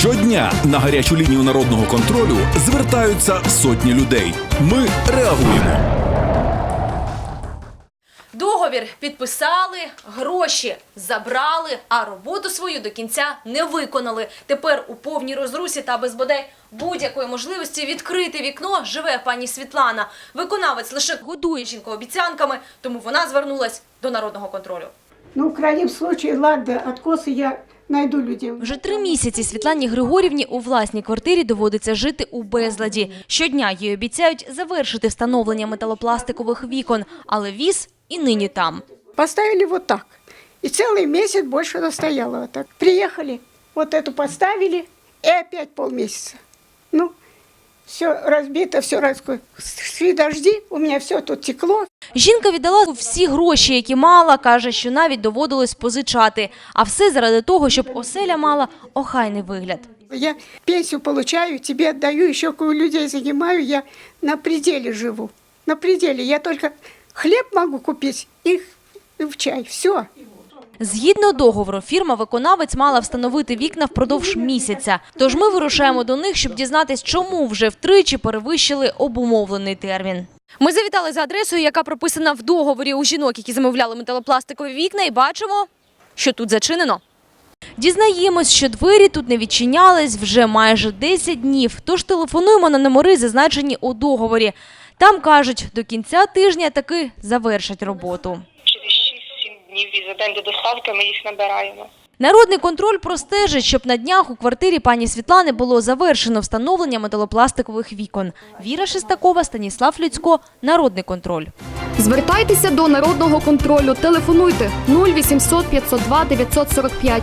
Щодня на гарячу лінію народного контролю звертаються сотні людей. Ми реагуємо. Договір підписали, гроші забрали, а роботу свою до кінця не виконали. Тепер у повній розрусі та без бодай будь-якої можливості відкрити вікно живе пані Світлана. Виконавець лише годує жінку обіцянками, тому вона звернулась до народного контролю. Ну, в крайнем случае, ладно, откосы я найду людей. Вже три місяці Світлані Григорівні у власній квартирі доводиться жити у безладі. Щодня їй обіцяють завершити встановлення металопластикових вікон, але віз і нині там. Поставили вот так. И целый месяц больше она стояла вот так. Приехали, вот эту поставили, и опять полмесяца. Ну, все разбито, все раское. Шли дожди, у меня все тут текло. Жінка віддала всі гроші, які мала, каже, що навіть доводилось позичати. А все заради того, щоб оселя мала охайний вигляд. Я пенсию получаю, тебе отдаю, еще кое людей занимаю, я на пределе живу. На пределе. Я только хлеб могу купить и, и в чай. Все. Згідно договору, фірма-виконавець мала встановити вікна впродовж місяця. Тож ми вирушаємо до них, щоб дізнатись, чому вже втричі перевищили обумовлений термін. Ми завітали за адресою, яка прописана в договорі у жінок, які замовляли металопластикові вікна, і бачимо, що тут зачинено. Дізнаємось, що двері тут не відчинялись вже майже 10 днів. Тож телефонуємо на номери, зазначені у договорі. Там кажуть, до кінця тижня таки завершать роботу. Через 6-7 днів із день до доставки ми їх набираємо. Народний контроль простежить, щоб на днях у квартирі пані Світлани було завершено встановлення металопластикових вікон. Віра Шестакова, Станіслав Людсько, Народний контроль. Звертайтеся до народного контролю. Телефонуйте 0800 502 945.